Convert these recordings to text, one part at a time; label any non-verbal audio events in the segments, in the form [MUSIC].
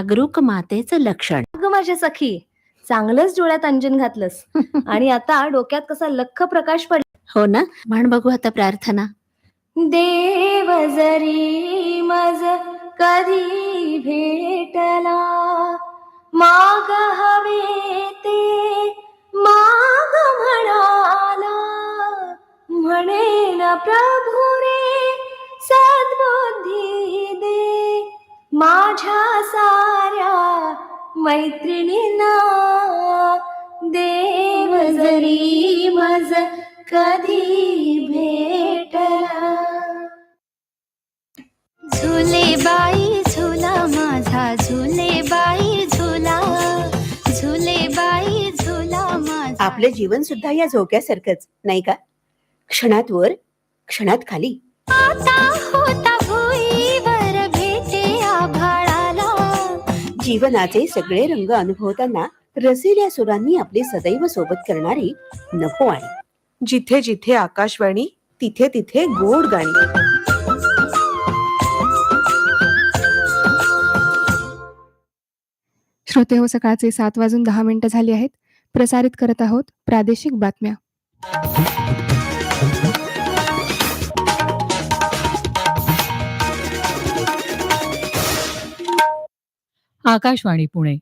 जागरूक मातेचं लक्षण. अगं माझ्या सखी चांगलंच डोळ्यात अंजन घातलंस. [LAUGHS] आणि आता डोक्यात कसा लख प्रकाश पडला. हो ना? म्हण बघू आता प्रार्थना. देव जरी मज कधी भेटला माग हवे ते माग म्हणाला. म्हणेन प्रभू माझ्या साऱ्या मैत्रिणींना देव जरी मज कधी भेटला. झुले बाई झुला माझा झुले बाई झुला झुले बाई झुला माझा. आपलं जीवन सुद्धा या झोक्यासारखंच नाही का? क्षणात वर क्षणात खाली. आता जीवनाचे सगळे रंग अनुभवताना रसिल्या सुरांनी आपली सदैव सोबत करणारी नको आणि जिथे जिथे आकाशवाणी तिथे तिथे गोड गाणी. श्रोते हो सकाळचे सात वाजून दहा मिनिटं झाली आहेत. प्रसारित करत आहोत प्रादेशिक बातम्या. आकाशवाणी पुणे.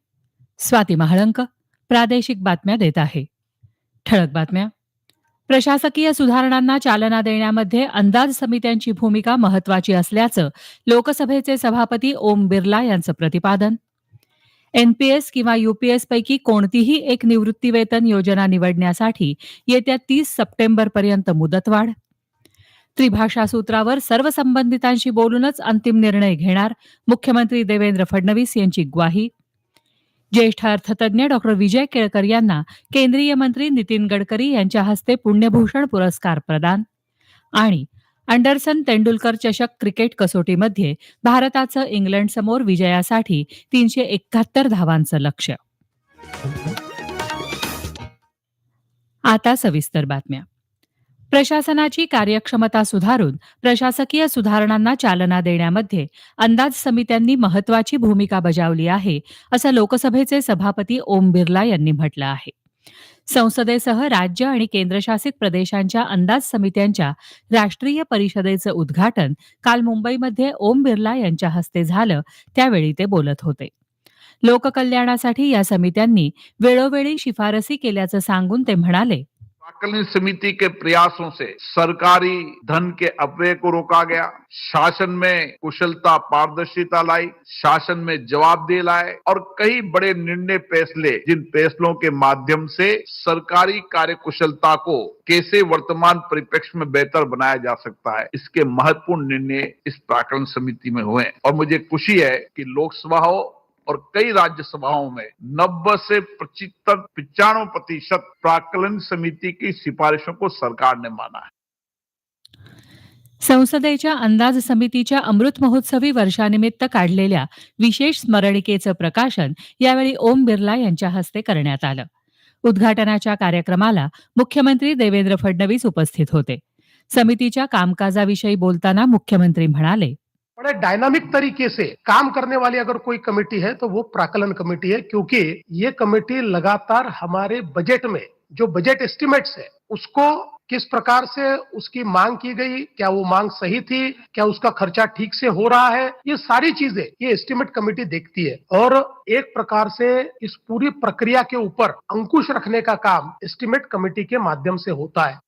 स्वाती महाळंक प्रादेशिक बातम्या देत आहे. ठळक बातम्या. प्रशासकीय सुधारणांना चालना देण्यामध्ये अंदाज समित्यांची भूमिका महत्वाची असल्याचं लोकसभेचे सभापती ओम बिर्ला यांचं प्रतिपादन. एनपीएस किंवा युपीएस पैकी कोणतीही एक निवृत्तीवेतन योजना निवडण्यासाठी येत्या तीस सप्टेंबर पर्यंत मुदतवाढ. त्रिभाषा सूत्रावर सर्व संबंधितांशी बोलूनच अंतिम निर्णय घेणार मुख्यमंत्री देवेंद्र फडणवीस यांची ग्वाही. ज्येष्ठ अर्थतज्ञ डॉक्टर विजय केळकर यांना केंद्रीय मंत्री नितीन गडकरी यांच्या हस्ते पुण्यभूषण पुरस्कार प्रदान. आणि अँडरसन तेंडुलकर चषक क्रिकेट कसोटीमध्ये भारताचं इंग्लंडसमोर विजयासाठी तीनशे एकाहत्तर धावांचं लक्ष आता सविस्तर बातम्या. प्रशासनाची कार्यक्षमता सुधारून प्रशासकीय सुधारणांना चालना देण्यामध्ये अंदाज समित्यांनी महत्वाची भूमिका बजावली आहे असं लोकसभेचे सभापती ओम बिर्ला यांनी म्हटलं आहे. संसदेसह राज्य आणि केंद्रशासित प्रदेशांच्या अंदाज समित्यांच्या राष्ट्रीय परिषदेचं उद्घाटन काल मुंबईमध्ये ओम बिर्ला यांच्या हस्ते झालं त्यावेळी ते बोलत होते. लोककल्याणासाठी या समित्यांनी वेळोवेळी शिफारसी केल्याचं सांगून ते म्हणाले प्राकलन समिति के प्रयासों से सरकारी धन के अपव्यय को रोका गया। शासन में कुशलता पारदर्शिता लाई, शासन में जवाबदेही लाए और कई बड़े निर्णय फैसले जिन फैसलों के माध्यम से सरकारी कार्य कुशलता को कैसे वर्तमान परिप्रेक्ष्य में बेहतर बनाया जा सकता है, इसके महत्वपूर्ण निर्णय इस प्राकलन समिति में हुए और मुझे खुशी है कि लोकसभा हो और कई राज्यसभाओं में नब्बे से पचहत्तर पचानवे प्रतिशत प्राकलन समिति की सिफारिशों को सरकार ने माना है। संसदेच्या अंदाज समितीच्या अमृत महोत्सवी वर्षानिमित्त काढलेल्या विशेष स्मरणिकेचं प्रकाशन यावेळी ओम बिर्ला यांच्या हस्ते करण्यात आलं. उद्घाटनाच्या कार्यक्रमाला मुख्यमंत्री देवेंद्र फडणवीस उपस्थित होते. समितीच्या कामकाजाविषयी बोलताना मुख्यमंत्री म्हणाले बड़े डायनामिक तरीके से काम करने वाली अगर कोई कमेटी है तो वो प्राकलन कमेटी है, क्योंकि ये कमेटी लगातार हमारे बजट में, जो बजट एस्टिमेट्स है, उसको किस प्रकार से उसकी मांग की गई, क्या वो मांग सही थी, क्या उसका खर्चा ठीक से हो रहा है, ये सारी चीज़ें ये एस्टिमेट कमेटी देखती है। और एक प्रकार से इस पूरी प्रक्रिया के ऊपर अंकुश रखने का काम एस्टिमेट कमेटी के माध्यम से होता है।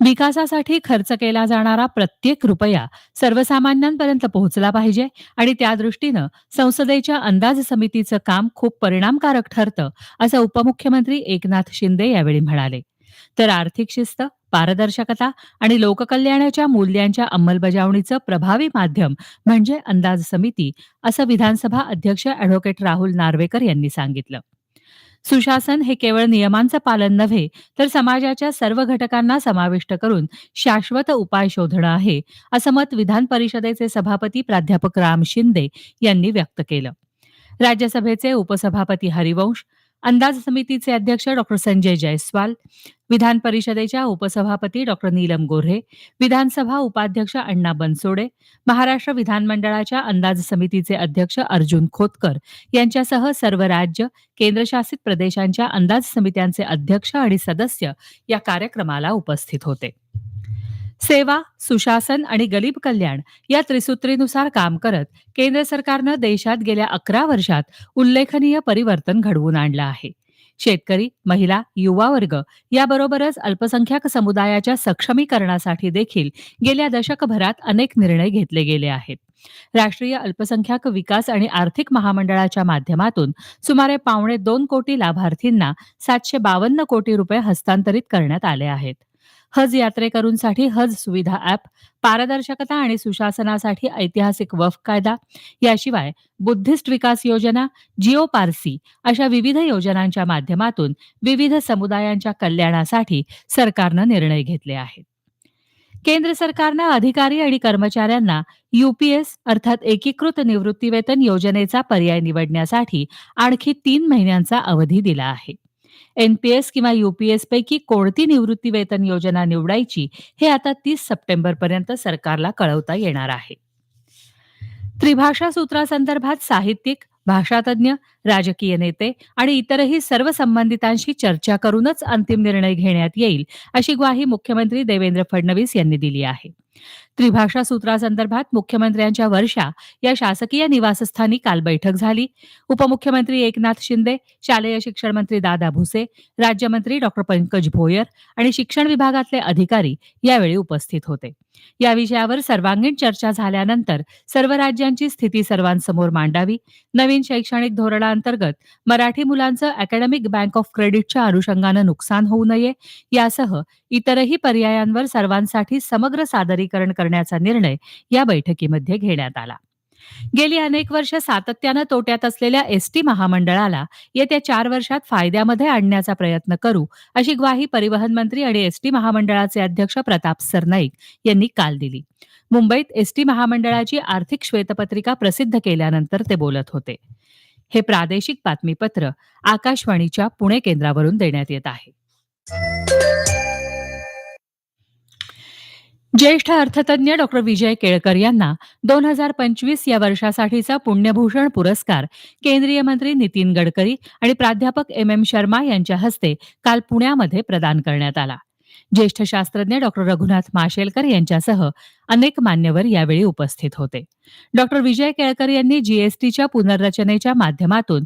विकासासाठी खर्च केला जाणारा प्रत्येक रुपया सर्वसामान्यांपर्यंत पोहोचला पाहिजे आणि त्या दृष्टीनं संसदेच्या अंदाज समितीचं काम खूप परिणामकारक ठरतं असं उपमुख्यमंत्री एकनाथ शिंदे यावेळी म्हणाले. तर आर्थिक शिस्त पारदर्शकता आणि लोककल्याणाच्या मूल्यांच्या अंमलबजावणीचं प्रभावी माध्यम म्हणजे अंदाज समिती असं विधानसभा अध्यक्ष अॅडव्होकेट राहुल नार्वेकर यांनी सांगितलं. सुशासन हे केवळ नियमांचं पालन नव्हे तर समाजाच्या सर्व घटकांना समाविष्ट करून शाश्वत उपाय शोधणं आहे असं मत विधान परिषदेचे सभापती प्राध्यापक राम शिंदे यांनी व्यक्त केलं. राज्यसभेचे उपसभापती हरिवंश अंदाज समितीचे अध्यक्ष डॉक्टर संजय जयस्वाल विधान परिषदेच्या उपसभापती डॉक्टर नीलम गोऱ्हे विधानसभा उपाध्यक्ष अण्णा बनसोडे महाराष्ट्र विधानमंडळाच्या अंदाज समितीचे अध्यक्ष अर्जुन खोतकर यांच्यासह सर्व राज्य केंद्रशासित प्रदेशांच्या अंदाज समित्यांचे अध्यक्ष आणि सदस्य या कार्यक्रमाला उपस्थित होते. सेवा सुशासन आणि गरीब कल्याण या त्रिसूत्रीनुसार काम करत केंद्र सरकारनं देशात गेल्या अकरा वर्षात उल्लेखनीय परिवर्तन घडवून आणलं आहे. शेतकरी महिला युवा वर्ग याबरोबरच अल्पसंख्याक समुदायाच्या सक्षमीकरणासाठी देखील गेल्या दशकभरात अनेक निर्णय घेतले गेले आहेत. राष्ट्रीय अल्पसंख्याक विकास आणि आर्थिक महामंडळाच्या माध्यमातून सुमारे पावणे दोन कोटी लाभार्थींना सातशे बावन्न कोटी रुपये हस्तांतरित करण्यात आले आहेत. हज यात्रेकरूंसाठी हज सुविधा ॲप पारदर्शकता आणि सुशासनासाठी ऐतिहासिक वफ कायदा याशिवाय बुद्धिस्ट विकास योजना जिओ पारसी अशा विविध योजनांच्या माध्यमातून विविध समुदायांच्या कल्याणासाठी सरकारनं निर्णय घेतले आहेत. केंद्र सरकारनं अधिकारी आणि कर्मचाऱ्यांना युपीएस अर्थात एकीकृत निवृत्तीवेतन योजनेचा पर्याय निवडण्यासाठी आणखी तीन महिन्यांचा अवधी दिला आहे. एनपीएस किंवा युपीएस पैकी कोणती निवृत्ती वेतन योजना निवडायची हे आता तीस सप्टेंबर पर्यंत सरकारला कळवता येणार आहे. त्रिभाषा सूत्रासंदर्भात साहित्यिक भाषातज्ञ राजकीय नेते आणि इतरही सर्व संबंधितांशी चर्चा करूनच अंतिम निर्णय घेण्यात येईल अशी ग्वाही मुख्यमंत्री देवेंद्र फडणवीस यांनी दिली आहे. त्रिभाषा सूत्रासंदर्भात मुख्यमंत्र्यांच्या वर्षा या शासकीय निवासस्थानी काल बैठक झाली. उपमुख्यमंत्री एकनाथ शिंदे शालेय शिक्षण मंत्री दादा भुसे राज्यमंत्री डॉक्टर पंकज भोयर आणि शिक्षण विभागातले अधिकारी यावेळी उपस्थित होते. या विषयावर सर्वांगीण चर्चा झाल्यानंतर सर्व राज्यांची स्थिती सर्वांसमोर मांडावी. नवीन शैक्षणिक धोरणाअंतर्गत मराठी मुलांचं अकॅडमिक बँक ऑफ क्रेडिटच्या अनुषंगानं नुकसान होऊ नये यासह इतरही पर्यायांवर सर्वांसाठी समग्र सादरीकरण करण्याचा निर्णय या बैठकीमध्ये घेण्यात आला. गेली अनेक वर्ष सातत्यानं तोट्यात असलेल्या एसटी महामंडळाला येत्या चार वर्षात फायद्यामध्ये आणण्याचा प्रयत्न करू अशी ग्वाही परिवहन मंत्री आणि एसटी महामंडळाचे अध्यक्ष प्रताप सरनाईक यांनी काल दिली. मुंबईत एसटी महामंडळाची आर्थिक श्वेतपत्रिका प्रसिद्ध केल्यानंतर ते बोलत होते. हे प्रादेशिक बातमीपत्र आकाशवाणीच्या पुणे केंद्रावरून देण्यात येत आहे. ज्येष्ठ अर्थतज्ञ डॉक्टर विजय केळकर यांना दोन हजार पंचवीस या वर्षासाठीचा पुण्यभूषण पुरस्कार केंद्रीय मंत्री नितीन गडकरी आणि प्राध्यापक एम एम शर्मा यांच्या हस्ते काल पुण्यामध्ये प्रदान करण्यात आला. ज्येष्ठ शास्त्रज्ञ डॉक्टर रघुनाथ माशेलकर यांच्यासह अनेक मान्यवर यावेळी उपस्थित होते. डॉक्टर विजय केळकर यांनी जीएसटीच्या पुनर्रचनेच्या माध्यमातून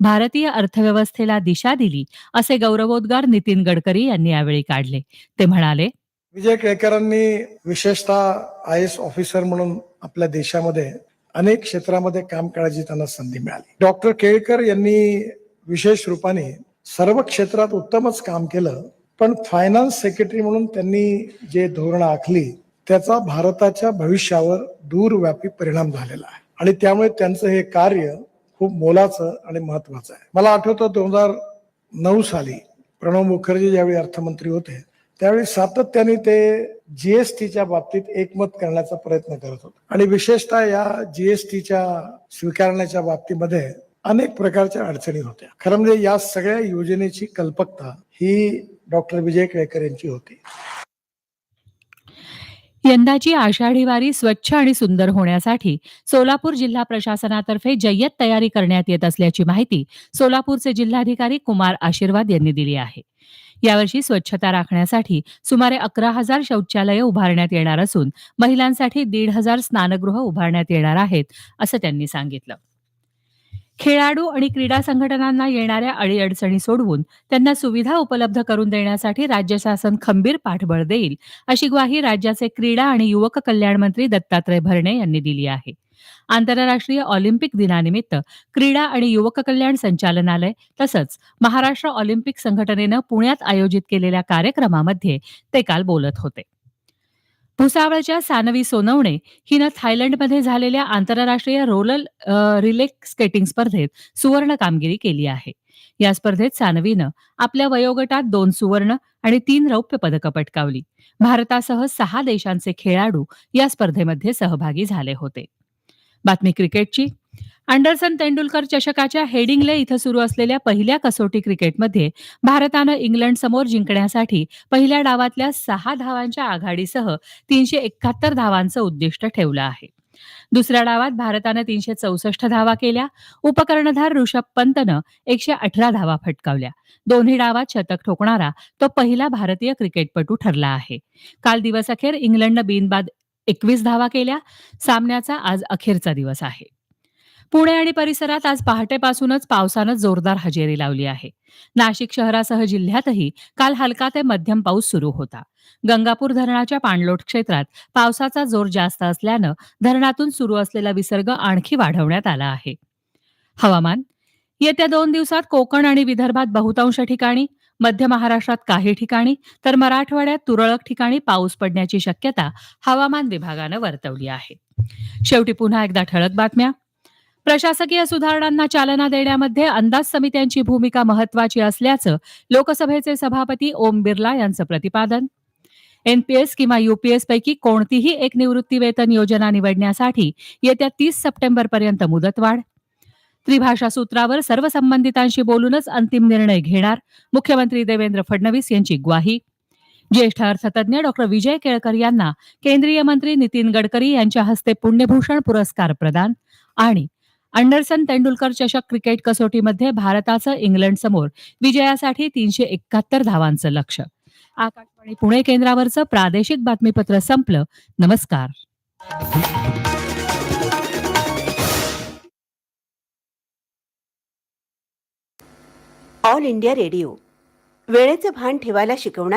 भारतीय अर्थव्यवस्थेला दिशा दिली असे गौरवोद्गार नितीन गडकरी यांनी यावेळी काढले. ते म्हणाले विजय केळकरांनी विशेषतः आय एस ऑफिसर म्हणून आपल्या देशामध्ये अनेक क्षेत्रामध्ये काम करायची त्यांना संधी मिळाली. डॉक्टर केळकर यांनी विशेष रूपाने सर्व क्षेत्रात उत्तमच काम केलं पण फायनान्स सेक्रेटरी म्हणून त्यांनी जे धोरणं आखली त्याचा भारताच्या भविष्यावर दूरव्यापी परिणाम झालेला आहे. आणि त्यामुळे त्यांचं हे कार्य खूप मोलाचं आणि महत्वाचं आहे. मला आठवतं दोन हजार नऊ साली प्रणव मुखर्जी ज्यावेळी अर्थमंत्री होते त्यावेळी सातत्याने ते जीएसटीच्या बाबतीत एकमत करण्याचा प्रयत्न करत होते. आणि विशेषतः या जीएसटीच्या स्वीकारण्याच्या बाबतीमध्ये अनेक प्रकारच्या अडचणी होत्या. खरं म्हणजे या सगळ्या योजनेची कल्पकता ही डॉक्टर विजय केळकर यांची होती. यंदाची आषाढी वारी स्वच्छ आणि सुंदर होण्यासाठी सोलापूर जिल्हा प्रशासनातर्फे जय्यत तयारी करण्यात येत असल्याची माहिती सोलापूरचे जिल्हाधिकारी कुमार आशीर्वाद यांनी दिली आहे. यावर्षी स्वच्छता राखण्यासाठी सुमारे अकरा हजार शौचालय उभारण्यात येणार असून महिलांसाठी दीड हजार स्नानगृह उभारण्यात येणार आहेत असं त्यांनी सांगितलं. खेळाडू आणि क्रीडा संघटनांना येणाऱ्या अडीअडचणी सोडवून त्यांना सुविधा उपलब्ध करून देण्यासाठी राज्य शासन खंबीर पाठबळ देईल अशी ग्वाही राज्याचे क्रीडा आणि युवक कल्याण मंत्री दत्तात्रय भरणे यांनी दिली आहे. आंतरराष्ट्रीय ऑलिम्पिक दिनानिमित्त क्रीडा आणि युवक कल्याण संचालनालय तसंच महाराष्ट्र ऑलिम्पिक संघटनेनं पुण्यात आयोजित केलेल्या कार्यक्रमामध्ये ते काल बोलत होते. भुसावळच्या सानवी सोनवणे हिनं थायलंडमध्ये झालेल्या आंतरराष्ट्रीय रोलर रिले स्केटिंग स्पर्धेत सुवर्ण कामगिरी केली आहे. या स्पर्धेत सानवीनं आपल्या वयोगटात दोन सुवर्ण आणि तीन रौप्य पदकं पटकावली. भारतासह सहा देशांचे खेळाडू या स्पर्धेमध्ये सहभागी झाले होते. बातमी क्रिकेटची. अँडरसन तेंडुलकर चषकाच्या हेडिंगले इथं सुरू असलेल्या पहिल्या कसोटी क्रिकेटमध्ये भारतानं इंग्लंड समोर जिंकण्यासाठी पहिल्या डावातल्या सहा धावांच्या आघाडीसह तीनशे एकाहत्तर धावांचं उद्दिष्ट ठेवलं आहे. दुसऱ्या डावात भारतानं तीनशे चौसष्ट धावा केल्या. उपकर्णधार ऋषभ पंतनं एकशे अठरा धावा फटकावल्या. दोन्ही डावात शतक ठोकणारा तो पहिला भारतीय क्रिकेटपटू ठरला आहे. काल दिवस अखेर इंग्लंडनं बिनबाद एकवीस धावा केल्या. सामन्याचा आज अखेरचा दिवस आहे. पुणे आणि परिसरात आज पहाटेपासूनच पावसानं जोरदार हजेरी लावली आहे. नाशिक शहरासह जिल्ह्यातही काल हलका ते मध्यम पाऊस सुरू होता. गंगापूर धरणाच्या पाणलोट क्षेत्रात पावसाचा जोर जास्त असल्यानं धरणातून सुरू असलेला विसर्ग आणखी वाढवण्यात आला आहे. हवामान. येत्या दोन दिवसात कोकण आणि विदर्भात बहुतांश ठिकाणी मध्य महाराष्ट्रात काही ठिकाणी तर मराठवाड्यात तुरळक ठिकाणी पाऊस पडण्याची शक्यता हवामान विभागानं वर्तवली आहे. शेवटी पुन्हा एकदा ठळक बातम्या. प्रशासकीय सुधारणांना चालना देण्यामध्ये अंदाज समित्यांची भूमिका महत्वाची असल्याचं लोकसभेचे सभापती ओम बिर्ला यांचं प्रतिपादन. एनपीएस किंवा युपीएस पैकी कोणतीही एक निवृत्ती वेतन योजना निवडण्यासाठी येत्या तीस सप्टेंबर पर्यंत मुदतवाढ. त्रिभाषा सूत्रावर सर्व संबंधितांशी बोलूनच अंतिम निर्णय घेणार मुख्यमंत्री देवेंद्र फडणवीस यांची ग्वाही. ज्येष्ठ अर्थतज्ञ डॉक्टर विजय केळकर यांना केंद्रीय मंत्री नितीन गडकरी यांच्या हस्ते पुण्यभूषण पुरस्कार प्रदान आणि अंडरसन तेंडुलकर चषक क्रिकेट कसोटीमध्ये भारताचं इंग्लंड समोर विजयासाठी तीनशे एकाहत्तर धावांचं लक्ष आकाशवाणी पुणे केंद्रावरचं प्रादेशिक बातमीपत्र संपलं. नमस्कार. All India Radio. वेळेचं भान ठेवायला शिकवणार